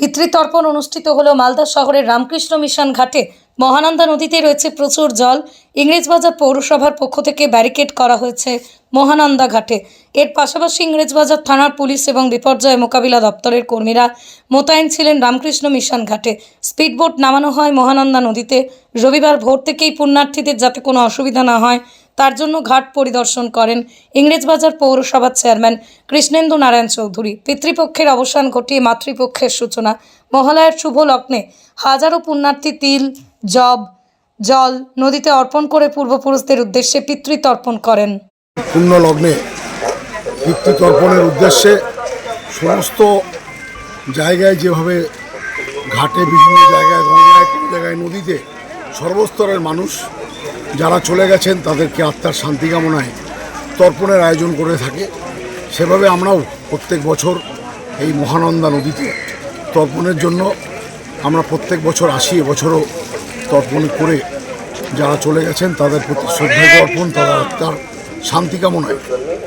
পিতৃতর্পণ অনুষ্ঠিত হলো মালদা শহরের রামকৃষ্ণ মিশন ঘাটে। মহানন্দা নদীতে রয়েছে প্রচুর জল। ইংরেজবাজার পৌরসভার পক্ষ থেকে ব্যারিকেড করা হয়েছে মহানন্দা ঘাটে। এর পাশাপাশি ইংরেজবাজার থানার পুলিশ এবং বিপর্যয় মোকাবিলা দপ্তরের কর্মীরা মোতায়েন ছিলেন রামকৃষ্ণ মিশন ঘাটে। স্পিডবোট নামানো হয় মহানন্দা নদীতে। রবিবার ভোর থেকেই পুণ্যার্থীদের যাতে কোনো অসুবিধা না হয় তার জন্য ঘাট পরিদর্শন করেন ইংরেজবাজার পৌরসভার চেয়ারম্যান কৃষ্ণেন্দু নারায়ণ চৌধুরী। পিতৃপক্ষের অবসান ঘটিয়ে মাতৃপক্ষের সূচনা। মহালয়ার শুভ লগ্নে হাজারো পুণ্যার্থী তিল, জব, জল নদীতে অর্পণ করে পূর্বপুরুষদের উদ্দেশ্যে পিতৃতর্পণ করেন। পূর্ণ লগ্নে পিতৃতর্পণের উদ্দেশ্যে সমস্ত জায়গায় যেভাবে ঘাটে বিভিন্ন জায়গায় গঙ্গায় কোনো জায়গায় নদীতে সর্বস্তরের মানুষ যারা চলে গেছেন তাদেরকে আত্মার শান্তি কামনায় তর্পণের আয়োজন করে থাকে। সেভাবে আমরাও প্রত্যেক বছর এই মহানন্দা নদীতে তর্পণের জন্য আমরা প্রত্যেক বছর আসি, এবছরও তর্পণ করে যারা চলে গেছেন তাদের প্রতি শ্রদ্ধা অর্পণ, তাদের আত্মার শান্তি কামনায়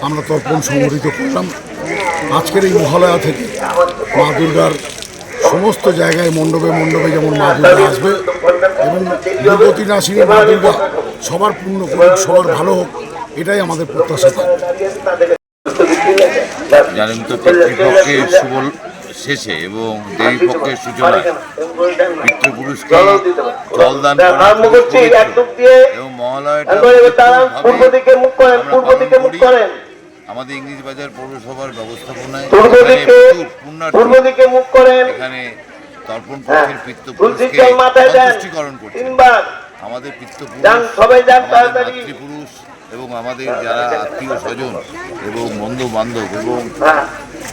আমরা তর্পণ সংগঠিত করলাম। আজকের এই মহালয়া থেকে মা দুর্গার সমস্ত জায়গায় মণ্ডপে মণ্ডপে যেমন মা দুর্গা আসবে এবং দুর্গতি নাসিনী মা দুর্গা সবার পূর্ণ করুক সবার ভালো হোক এটাই আমাদের প্রত্যাশা থাকবে। জানেন তো শুভ শেষে এবং দেবী পক্ষের সূচনায় পিতৃপুরুষকে জলদান এবং মহালয়াটা একবারে দাঁড়ান, পূর্ব দিকে মুখ করেন আমরা পূর্ব পালন দিকে মুখ করি। করেন। আমাদের ইংলিশ বাজার পৌরসভার ব্যবস্থাপনায় পূর্ব দিকে পূর্ব দিকে মুখ করেন। এখানে তর্পণ হ্যাঁ পক্ষের তুলসী পিতৃপুরুষকে সন্তুষ্টিকরণ করছে তিনবার। আমাদের পিতৃপুরুষ আমাদের মাতৃপুরুষ এবং আমাদের যারা আত্মীয় স্বজন এবং বন্ধু বান্ধব এবং হ্যাঁ।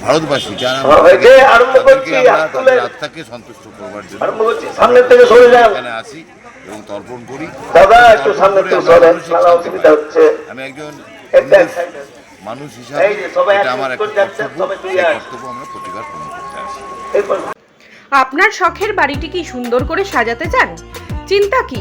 ভারতবাসী যারা হয়েছে, আরম্ভ তাদেরকে আমরা তাদের আত্মাকে সন্তুষ্ট করবার জন্য আরম্ভ থেকে এখানে আসি এবং তর্পণ করি। আমি একজন মানুষ হিসাবে এই যে সবাই এটা আমার একটা কর্তব্য। আমরা প্রতিকার পূরণ করতে আসি। আপনার শখের বাড়িটি কি সুন্দর করে সাজাতে চান? চিন্তা কি?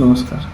নমস্কার।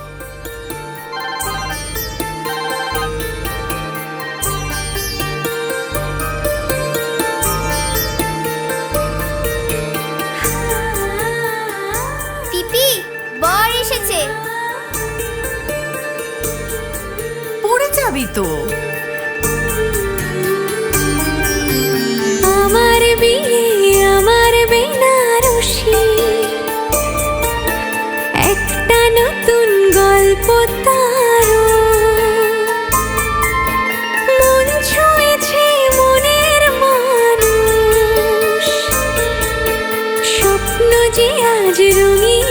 পড়ে যাবি তো আমার বিয়ে, আমার বেনারসি। একটা নতুন গল্প তার মন ছুঁয়েছে মনের স্বপ্ন যে আজ রঙিন